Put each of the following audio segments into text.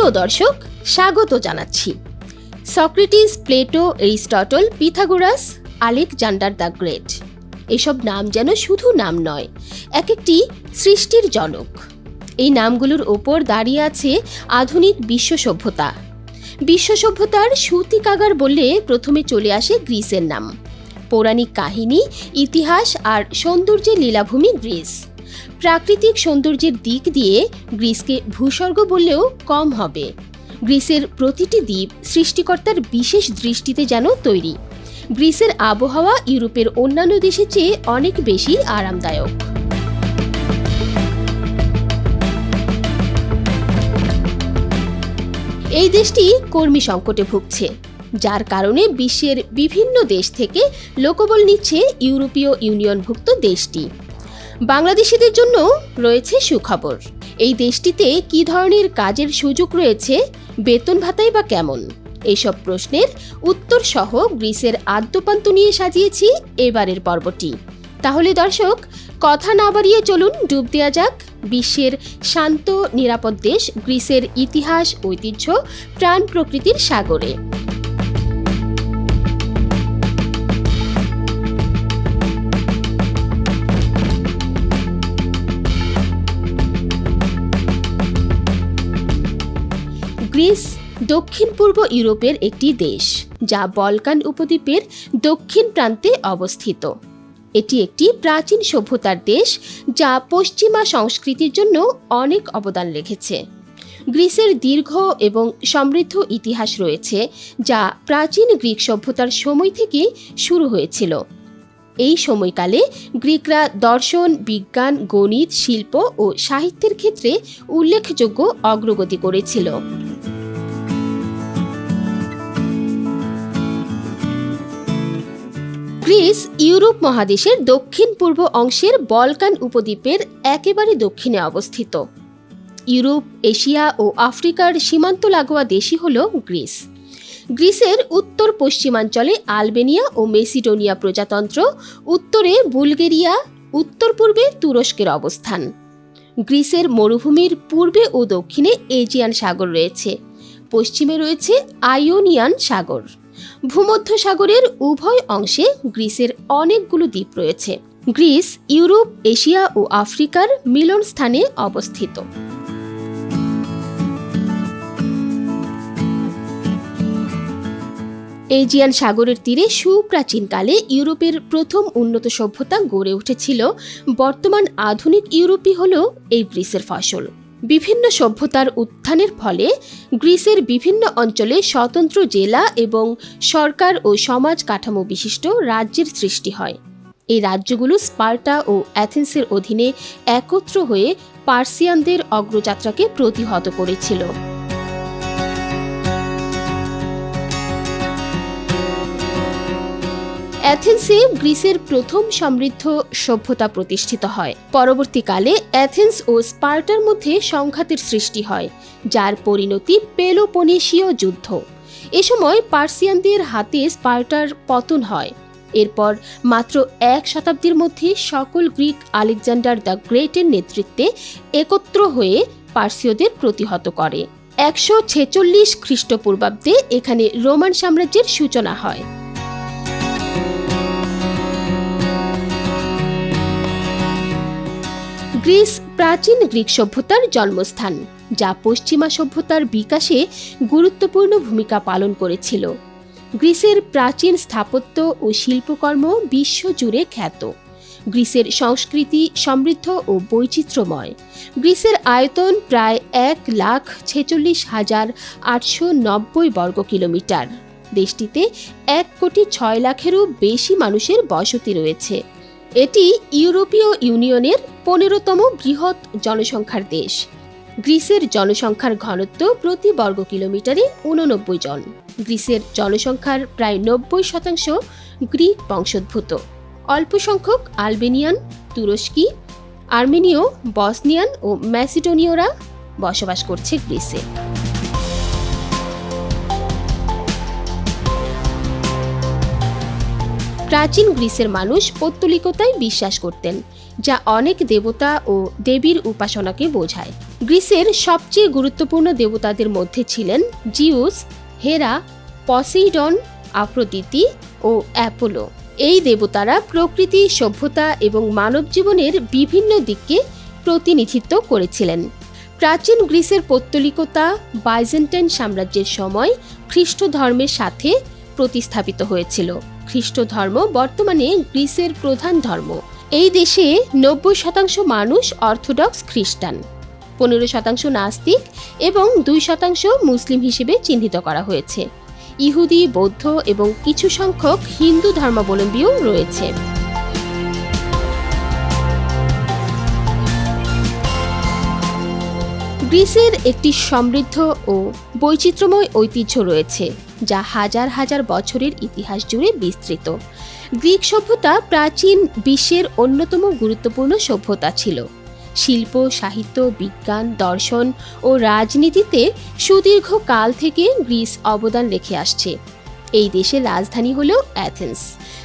প্রিয় দর্শক, স্বাগত জানাচ্ছি। Socrates, Plato, Aristotle, Pythagoras, Alexander the great. এসব নাম যেন শুধু নাম নয় এক একটি সৃষ্টির জনক। এই নামগুলোর ওপর দাঁড়িয়ে আছে আধুনিক বিশ্ব সভ্যতা। বিশ্ব সভ্যতার সুতিকাগার বললে প্রথমে চলে আসে গ্রিসের নাম। পৌরাণিক কাহিনী, ইতিহাস আর সৌন্দর্যের লীলাভূমি গ্রিস। প্রাকৃতিক সৌন্দর্যের দিক দিয়ে গ্রিসকে ভূস্বর্গ বললেও কম হবে। গ্রিসের প্রতিটি দ্বীপ সৃষ্টিকর্তার বিশেষ দৃষ্টিতে যেন তৈরি। গ্রিসের আবহাওয়া ইউরোপের অন্যান্য দেশের চেয়ে অনেক বেশি আরামদায়ক। এই দেশটি কর্মী সংকটে ভুগছে, যার কারণে বিশ্বের বিভিন্ন দেশ থেকে লোকবল নিচ্ছে ইউরোপীয় ইউনিয়নভুক্ত দেশটি। বাংলাদেশিদের জন্য রয়েছে সুখবর। এই দেশটিতে কী ধরনের কাজের সুযোগ রয়েছে, বেতন ভাতাই বা কেমন? এইসব প্রশ্নের উত্তর সহ গ্রিসের আদ্যপান্ত নিয়ে সাজিয়েছি এবারের পর্বটি। তাহলে দর্শক, কথা না বাড়িয়ে চলুন, ডুব দেওয়া যাক বিশ্বের শান্ত, নিরাপদ দেশ, গ্রিসের ইতিহাস, ঐতিহ্য, প্রাণ প্রকৃতির সাগরে। গ্রিস দক্ষিণ পূর্ব ইউরোপের একটি দেশ, যা বলকান উপদ্বীপের দক্ষিণ প্রান্তে অবস্থিত। এটি একটি প্রাচীন সভ্যতার দেশ, যা পশ্চিমা সংস্কৃতির জন্য অনেক অবদান রেখেছে। গ্রিসের দীর্ঘ এবং সমৃদ্ধ ইতিহাস রয়েছে, যা প্রাচীন গ্রিক সভ্যতার সময় থেকে শুরু হয়েছিল। এই সময়কালে গ্রিকরা দর্শন, বিজ্ঞান, গণিত, শিল্প ও সাহিত্যের ক্ষেত্রে উল্লেখযোগ্য অগ্রগতি করেছিল। গ্রিস ইউরোপ মহাদেশের দক্ষিণ পূর্ব অংশের বলকান উপদ্বীপের একেবারে দক্ষিণে অবস্থিত। ইউরোপ, এশিয়া ও আফ্রিকার সীমান্ত লাগোয়া দেশই হল গ্রিস। গ্রিসের উত্তর পশ্চিমাঞ্চলে আলবেনিয়া ও মেসিডোনিয়া প্রজাতন্ত্র, উত্তরে বুলগেরিয়া উত্তর পূর্বে তুরস্কের অবস্থান। গ্রিসের মরুভূমির পূর্বে ও দক্ষিণে এজিয়ান সাগর রয়েছে। পশ্চিমে রয়েছে আয়োনিয়ান সাগর। ভূমধ্য সাগরের উভয় অংশে গ্রিসের অনেকগুলো দ্বীপ রয়েছে। গ্রিস, ইউরোপ, এশিয়া ও আফ্রিকার মিলন স্থানে অবস্থিত। এজিয়ান সাগরের তীরে সুপ্রাচীনকালে ইউরোপের প্রথম উন্নত সভ্যতা গড়ে উঠেছিল। বর্তমান আধুনিক ইউরোপই হল এই গ্রিসের ফসল। বিভিন্ন সভ্যতার উত্থানের ফলে গ্রিসের বিভিন্ন অঞ্চলে স্বতন্ত্র জেলা এবং সরকার ও সমাজ কাঠামো বিশিষ্ট রাজ্যের সৃষ্টি হয়। এই রাজ্যগুলো স্পার্টা ও অ্যাথেন্সের অধীনে একত্র হয়ে পার্সিয়ানদের অগ্রযাত্রাকে প্রতিহত করেছিল। অ্যাথেন্সে গ্রিসের প্রথম সমৃদ্ধ সভ্যতা প্রতিষ্ঠিত হয়। পরবর্তীকালে অ্যাথেন্স ও স্পার্টার মধ্যে সংঘাতের সৃষ্টি হয়, যার পরিণতি পেলোপনেশীয় যুদ্ধ। এ সময় পার্সিয়ানদের হাতে স্পার্টার পতন হয়। এরপর মাত্র এক শতাব্দীর মধ্যে সকল গ্রিক আলেকজান্ডার দ্য গ্রেটের নেতৃত্বে একত্র হয়ে পার্সীয়দের প্রতিহত করে। একশো ছেচল্লিশ খ্রিস্টপূর্বাব্দে এখানে রোমান সাম্রাজ্যের সূচনা হয়। গ্রিস প্রাচীন গ্রিক সভ্যতার জন্মস্থান, যা পশ্চিমা সভ্যতার বিকাশে গুরুত্বপূর্ণ ভূমিকা পালন করেছিল। গ্রিসের প্রাচীন স্থাপত্য ও শিল্পকর্ম বিশ্বজুড়ে খ্যাত। গ্রিসের সংস্কৃতি সমৃদ্ধ ও বৈচিত্র্যময়। গ্রিসের আয়তন প্রায় এক লাখ ছেচল্লিশ হাজার আটশো নব্বই বর্গ কিলোমিটার। দেশটিতে এক কোটি ছয় লাখেরও বেশি মানুষের বসতি রয়েছে। এটি ইউরোপীয় ইউনিয়নের পনেরোতম বৃহৎ জনসংখ্যার দেশ। গ্রিসের জনসংখ্যার ঘনত্ব প্রতি বর্গ কিলোমিটারে উননব্বই জন। গ্রিসের জনসংখ্যার প্রায় নব্বই শতাংশ গ্রিক বংশোদ্ভূত। অল্প সংখ্যক আলবেনিয়ান, তুরস্কি, আর্মেনীয়, বসনিয়ান ও ম্যাসিডোনীয়রা বসবাস করছে গ্রিসে। প্রাচীন গ্রিসের মানুষ পৌত্তলিকতায় বিশ্বাস করতেন, যা অনেক দেবতা ও দেবীর উপাসনাকে বোঝায়। গ্রিসের সবচেয়ে গুরুত্বপূর্ণ দেবতাদের মধ্যে ছিলেন জিউস, হেরা পসেইডন আফ্রোদিতি ও অ্যাপোলো। এই দেবতারা প্রকৃতি, সভ্যতা এবং মানব জীবনের বিভিন্ন দিককে প্রতিনিধিত্ব করেছিলেন। প্রাচীন গ্রিসের পৌত্তলিকতা বাইজেন্টাইন সাম্রাজ্যের সময় খ্রিস্ট ধর্মের সাথে প্রতিস্থাপিত হয়েছিল। খ্রিস্ট ধর্ম বর্তমানে গ্রিসের প্রধান ধর্ম। এই দেশে নব্বই শতাংশ মানুষ অর্থোডক্স খ্রিস্টান, পনেরো শতাংশ নাস্তিক এবং দুই শতাংশ মুসলিম হিসেবে চিহ্নিত করা হয়েছে। ইহুদি, বৌদ্ধ এবং কিছু সংখ্যক হিন্দু ধর্মাবলম্বীও রয়েছে। গ্রিসের একটি সমৃদ্ধ ও বৈচিত্র্যময় ঐতিহ্য রয়েছে, যা হাজার হাজার বছরের ইতিহাস জুড়ে বিস্তৃত। গ্রিক সভ্যতা প্রাচীন বিশ্বের অন্যতম গুরুত্বপূর্ণ সভ্যতা ছিল। শিল্প, সাহিত্য, বিজ্ঞান, দর্শন ও রাজনীতিতে সুদীর্ঘ কাল থেকে গ্রিস অবদান রেখে আসছে। এই দেশের রাজধানী হল অ্যাথেন্স।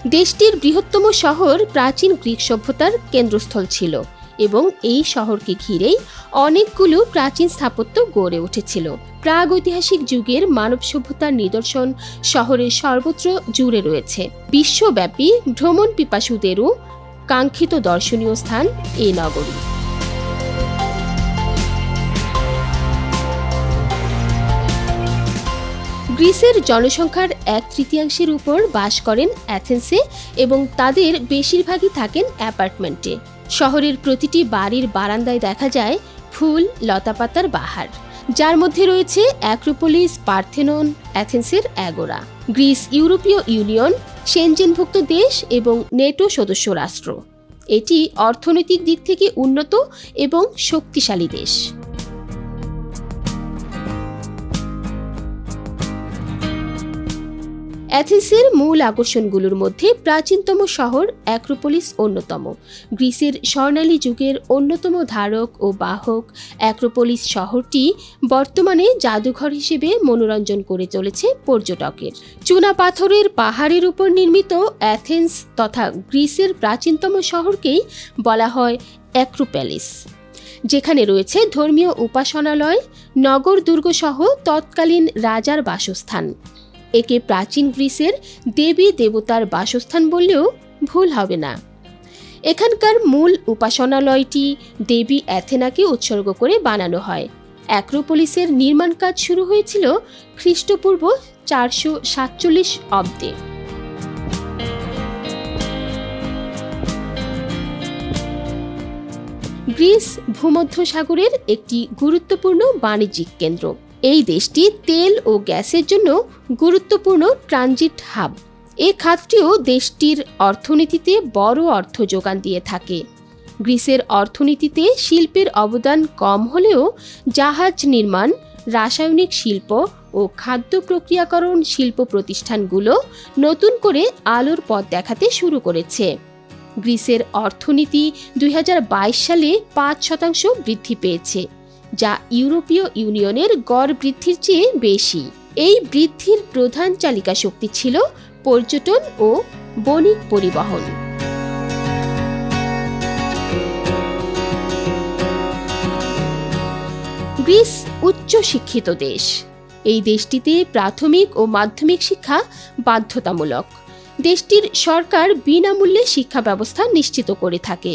দেশটির বৃহত্তম শহর প্রাচীন গ্রিক সভ্যতার কেন্দ্রস্থল ছিল। এবং এই শহরকে ঘিরেই অনেকগুলো প্রাচীন স্থাপত্য গড়ে উঠেছিল। প্রাগৈতিহাসিক যুগের মানব সভ্যতার নিদর্শন শহরের সর্বত্র জুড়ে রয়েছে। বিশ্বব্যাপী ভ্রমণ পিপাসুদেরও কাঙ্ক্ষিত দর্শনীয় স্থান এই নগরী। গ্রিসের জনসংখ্যার এক তৃতীয়াংশের উপর বাস করেন অ্যাথেন্সে এবং তাদের বেশিরভাগই থাকেন অ্যাপার্টমেন্টে। শহরের প্রতিটি বাড়ির বারান্দায় দেখা যায় ফুল, লতাপাতার বাহার। যার মধ্যে রয়েছে অ্যাক্রোপোলিস, পার্থেনন, অ্যাথেন্সের অ্যাগোরা। গ্রিস ইউরোপীয় ইউনিয়ন, সেনজেনভুক্ত দেশ এবং নেটো সদস্য রাষ্ট্র। এটি অর্থনৈতিক দিক থেকে উন্নত এবং শক্তিশালী দেশ। অ্যাথেন্সের মূল আকর্ষণগুলোর মধ্যে প্রাচীনতম শহর অ্যাক্রোপোলিস অন্যতম। গ্রিসের স্বর্ণালী যুগের অন্যতম ধারক ও বাহক অ্যাক্রোপোলিস শহরটি বর্তমানে জাদুঘর হিসেবে মনোরঞ্জন করে চলেছে পর্যটকের। চুনা পাথরের পাহাড়ের উপর নির্মিত অ্যাথেন্স তথা গ্রিসের প্রাচীনতম শহরকেই বলা হয় অ্যাক্রোপ্যালিস যেখানে রয়েছে ধর্মীয় উপাসনালয় নগর দুর্গসহ তৎকালীন রাজার বাসস্থান। একে প্রাচীন গ্রিসের দেবী দেবতার বাসস্থান বললেও ভুল হবে না। এখানকার মূল উপাসনালয়টি দেবী অ্যাথেনাকে উৎসর্গ করে বানানো হয়। অ্যাক্রোপোলিসের নির্মাণ কাজ শুরু হয়েছিল খ্রিস্টপূর্ব চারশো সাতচল্লিশ অব্দে। গ্রিস ভূমধ্যসাগরের একটি গুরুত্বপূর্ণ বাণিজ্যিক কেন্দ্র। এই দেশটি তেল ও গ্যাসের জন্য গুরুত্বপূর্ণ ট্রানজিট হাব। এ খাতটিও দেশটির অর্থনীতিতে বড় অর্থ যোগান দিয়ে থাকে। গ্রিসের অর্থনীতিতে শিল্পের অবদান কম হলেও জাহাজ নির্মাণ, রাসায়নিক শিল্প ও খাদ্য প্রক্রিয়াকরণ শিল্প প্রতিষ্ঠানগুলো নতুন করে আলোর পথ দেখাতে শুরু করেছে। গ্রিসের অর্থনীতি দুই হাজার বাইশ সালে পাঁচ শতাংশ বৃদ্ধি পেয়েছে। যা ইউরোপীয় ইউনিয়নের গড় বৃদ্ধির চেয়ে বেশি। এই বৃদ্ধির প্রধান চালিকা শক্তি ছিল পর্যটন ও বণিক পরিবহন। গ্রিস উচ্চ শিক্ষিত দেশ। এই দেশটিতে প্রাথমিক ও মাধ্যমিক শিক্ষা বাধ্যতামূলক। দেশটির সরকার বিনামূল্যে শিক্ষা ব্যবস্থা নিশ্চিত করে থাকে।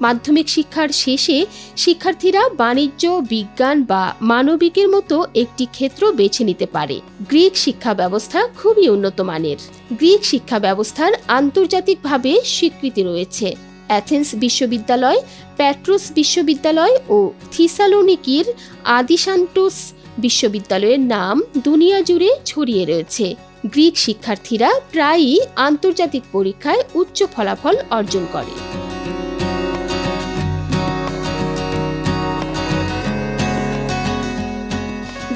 মাধ্যমিক শিক্ষার শেষে শিক্ষার্থীরা বাণিজ্য, বিজ্ঞান বা মানবিকের মতো একটি ক্ষেত্র বেছে নিতে পারে। গ্রিক শিক্ষা ব্যবস্থা খুবই উন্নত মানের। গ্রিক শিক্ষা ব্যবস্থার আন্তর্জাতিকভাবে স্বীকৃতি রয়েছে। অ্যাথেন্স বিশ্ববিদ্যালয়, প্যাট্রোস বিশ্ববিদ্যালয় ও থিসালোনিকির আদিসান্টোস বিশ্ববিদ্যালয়ের নাম দুনিয়া জুড়ে ছড়িয়ে রয়েছে। গ্রিক শিক্ষার্থীরা প্রায়ই আন্তর্জাতিক পরীক্ষায় উচ্চ ফলাফল অর্জন করে।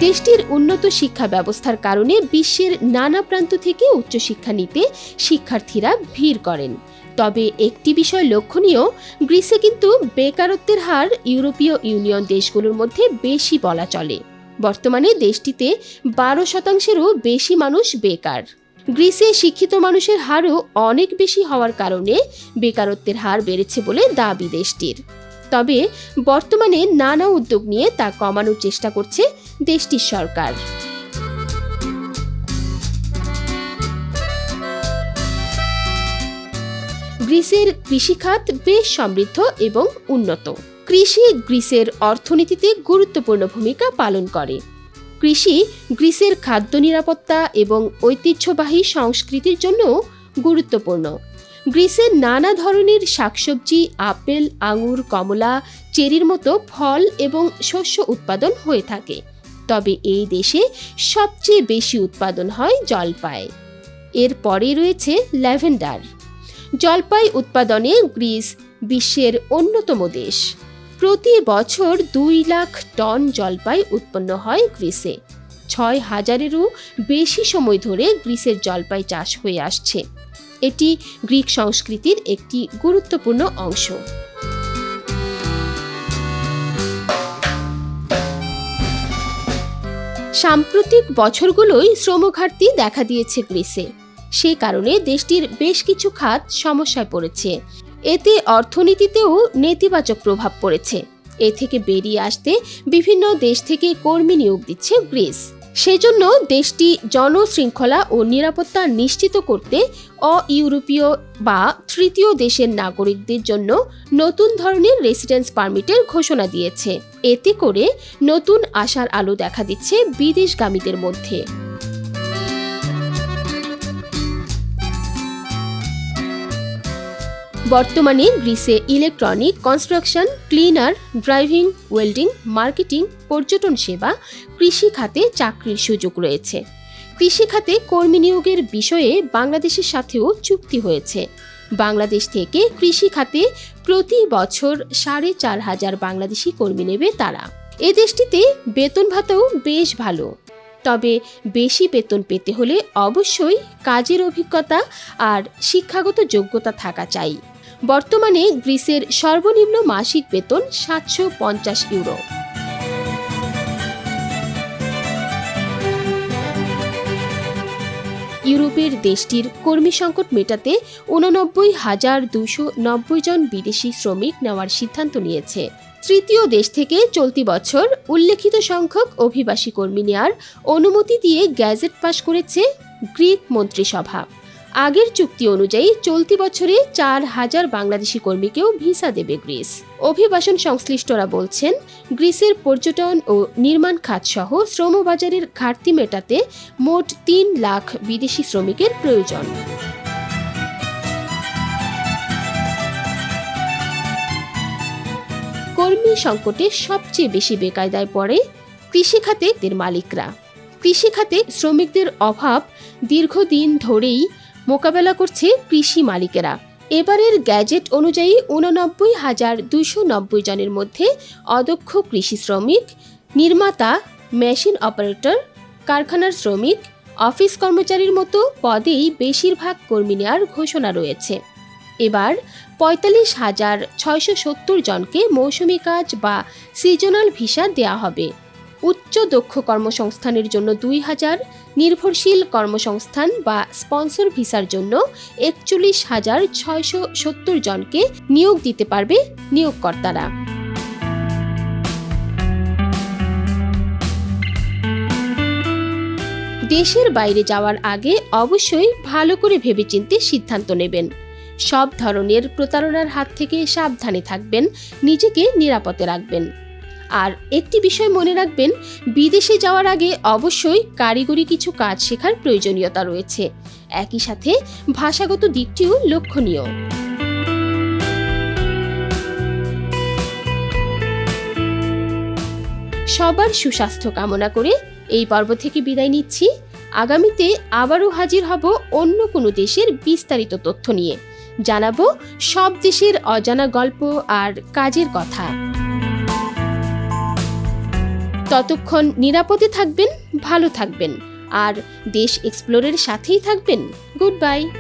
দেশটির উন্নত শিক্ষা ব্যবস্থার কারণে বিশ্বের নানা প্রান্ত থেকে উচ্চশিক্ষা নিতে শিক্ষার্থীরা ভিড় করেন। তবে একটি বিষয় লক্ষণীয়, গ্রিসে কিন্তু বেকারত্বের হার ইউরোপীয় ইউনিয়ন দেশগুলোর মধ্যে বেশি বলা চলে। বর্তমানে দেশটিতে বারো শতাংশেরও বেশি মানুষ বেকার। গ্রিসে শিক্ষিত মানুষের হারও অনেক বেশি হওয়ার কারণে বেকারত্বের হার বেড়েছে বলে দাবি দেশটির। তবে বর্তমানে নানা উদ্যোগ নিয়ে তা কমানোর চেষ্টা করছে দেশটির সরকার। গ্রিসের কৃষিখাত বেশ সমৃদ্ধ এবং উন্নত। কৃষি গ্রিসের অর্থনীতিতে গুরুত্বপূর্ণ ভূমিকা পালন করে। কৃষি গ্রিসের খাদ্য নিরাপত্তা এবং ঐতিহ্যবাহী সংস্কৃতির জন্য গুরুত্বপূর্ণ। গ্রিসের নানা ধরনের শাকসবজি, আপেল, আঙুর, কমলা, চেরির মতো ফল এবং শস্য উৎপাদন হয়ে থাকে। তবে এই দেশে সবচেয়ে বেশি উৎপাদন হয় জলপাই। এর পরে রয়েছে ল্যাভেন্ডার। জলপাই উৎপাদনে গ্রিস বিশ্বের অন্যতম দেশ। প্রতি বছর দুই লাখ টন জলপাই উৎপন্ন হয় গ্রিসে। ছয় হাজারেরও বেশি সময় ধরে গ্রিসের জলপাই চাষ হয়ে আসছে। এটি গ্রিক সংস্কৃতির একটি গুরুত্বপূর্ণ অংশ। সাম্প্রতিক বছরগুলোই শ্রমঘাটতি দেখা দিয়েছে গ্রিসে। সে কারণে দেশটির বেশ কিছু খাত সমস্যায় পড়েছে। এতে অর্থনীতিতেও নেতিবাচক প্রভাব পড়েছে। এ থেকে বেরিয়ে আসতে বিভিন্ন দেশ থেকে কর্মী নিয়োগ দিচ্ছে গ্রিস। সেজন্য দেশটি জনশৃঙ্খলা ও নিরাপত্তা নিশ্চিত করতে অ ইউরোপীয় বা তৃতীয় দেশের নাগরিকদের জন্য নতুন ধরনের রেসিডেন্স পারমিটের ঘোষণা দিয়েছে। এতে করে নতুন আশার আলো দেখা দিচ্ছে বিদেশগামীদের মধ্যে। বর্তমানে গ্রিসে electronic construction, cleaner, driving, welding, marketing, পর্যটন সেবা, কৃষি খাতে চাকরির সুযোগ রয়েছে। কৃষি খাতে কর্মী নিয়োগের বিষয়ে বাংলাদেশের সাথেও চুক্তি হয়েছে। বাংলাদেশ থেকে কৃষি খাতে প্রতি বছর সাড়ে চার হাজার বাংলাদেশি কর্মী নেবে তারা। এ দেশটিতে বেতন ভাতাও বেশ ভালো। তবে বেশি বেতন পেতে হলে অবশ্যই কাজের অভিজ্ঞতা আর শিক্ষাগত যোগ্যতা থাকা চাই। বর্তমানে গ্রিসের সর্বনিম্ন মাসিক বেতন সাতশো পঞ্চাশ ইউরো। ইউরোপের দেশটির কর্মী সংকট মেটাতে উননব্বই হাজার দুশো নব্বই জন বিদেশি শ্রমিক নেওয়ার সিদ্ধান্ত নিয়েছে। তৃতীয় দেশ থেকে চলতি বছর উল্লেখিত সংখ্যক অভিবাসী কর্মী নেওয়ার অনুমতি দিয়ে গ্যাজেট পাশ করেছে গ্রিক মন্ত্রিসভা। আগের চুক্তি অনুযায়ী চলতি বছরে চার হাজার বাংলাদেশি কর্মীকেও ভিসা দেবে গ্রিস। অভিবাসন সংশ্লিষ্টরা বলছেন, গ্রিসের পর্যটন ও নির্মাণ খাত সহ শ্রমবাজারের ঘাটতি মেটাতে মোট তিন লাখ বিদেশি শ্রমিকের প্রয়োজন। কর্মী সংকটে সবচেয়ে বেশি বেকায়দায় পড়ে কৃষিখাতে এর মালিকরা। কৃষিখাতে শ্রমিকদের অভাব দীর্ঘদিন ধরেই মোকাবেলা করছে কৃষি মালিকেরা। এবারের গ্যাজেট অনুযায়ী উননব্বই হাজার দুইশো নব্বই জনের মধ্যে অদক্ষ কৃষি শ্রমিক, নির্মাতা, মেশিন অপারেটর, কারখানার শ্রমিক, অফিস কর্মচারীর মতো পদেই বেশিরভাগ কর্মী নেওয়ার ঘোষণা রয়েছে। এবার পঁয়তাল্লিশ হাজার ছয়শো সত্তর জনকে মৌসুমি কাজ বা সিজনাল ভিসা দেয়া হবে। উচ্চ দক্ষ কর্মসংস্থানের জন্য দুই হাজার, নির্ভরশীল কর্মসংস্থান বা স্পন্সর ভিসার জন্য একচল্লিশ হাজার ছয়শো সত্তর জনকে নিয়োগ দিতে পারবে নিয়োগকর্তারা। দেশের বাইরে যাওয়ার আগে অবশ্যই ভালো করে ভেবেচিন্তে সিদ্ধান্ত নেবেন। সব ধরনের প্রতারণার হাত থেকে সাবধানে থাকবেন, নিজেকে নিরাপদে রাখবেন। আর একটি বিষয় মনে রাখবেন, বিদেশে যাওয়ার আগে অবশ্যই কারিগরি কিছু কাজ শেখার প্রয়োজনীয়তা রয়েছে। একই সাথে ভাষাগত দিকটিও লক্ষণীয়। সবার সুস্বাস্থ্য কামনা করে এই পর্ব থেকে বিদায় নিচ্ছি। আগামীতে আবারও হাজির হব অন্য কোনো দেশের বিস্তারিত তথ্য নিয়ে। জানাব সব দেশের অজানা গল্প আর কাজের কথা। ততক্ষণ নিরাপদে থাকবেন ভালো থাকবেন। আর দেশ এক্সপ্লোরের সাথেই থাকবেন। Good bye